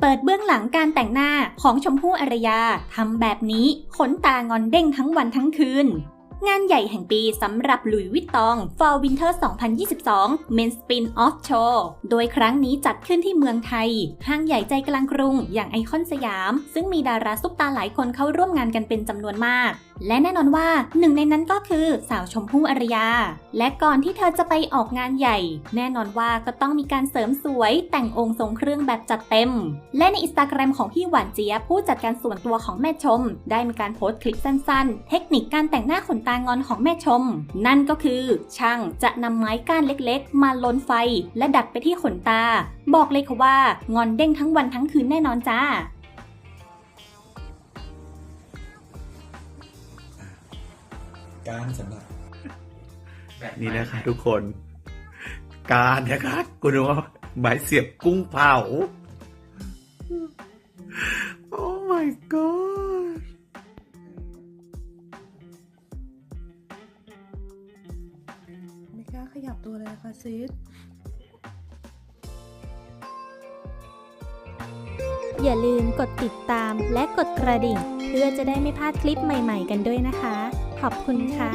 เปิดเบื้องหลังการแต่งหน้าของชมพู่อารยาทำแบบนี้ขนตางอนเด้งทั้งวันทั้งคืน งานใหญ่แห่งปีสำหรับหลุยวิตตอง Fall Winter 2022 Men Spin Off Show โดยครั้งนี้จัดขึ้นที่เมืองไทย ห้างใหญ่ใจกลางกรุง อย่างไอคอนสยาม ซึ่งมีดาราซุปตาหลายคนเข้าร่วมงานกันเป็นจำนวนมาก และแน่นอนว่าหนึ่งในนั้นก็คือสาวชมพู่อารยา และก่อนที่เธอจะไปออกงานใหญ่ แน่นอนว่าก็ต้องมีการเสริมสวยแต่งองค์ทรงเครื่องแบบจัดเต็ม และในอินสตาแกรมของพี่หวานเจี๊ยบผู้จัดการส่วนตัวของแม่ชม ได้มีการโพสต์คลิปสั้นๆ เทคนิคการแต่งหน้าขนตางอนของแม่ชม นั่นก็คือช่างจะนำไม้ก้านเล็กๆ มาลนไฟและดัดไปที่ขนตา บอกเลยค่ะว่างอนเด้งทั้งวันทั้งคืนแน่นอนจ้าการสำหรับนี่นะคะทุกคน การนะคะคุณรู้ว่าไม้เสียบกุ้งเผา โอ้ my god ล้าขยับตัวเลยค่ะซิสอย่าลืมกดติดตามและกดกระดิ่ง เพื่อจะได้ไม่พลาดคลิปใหม่ๆกันด้วยนะคะ ขอบคุณค่ะ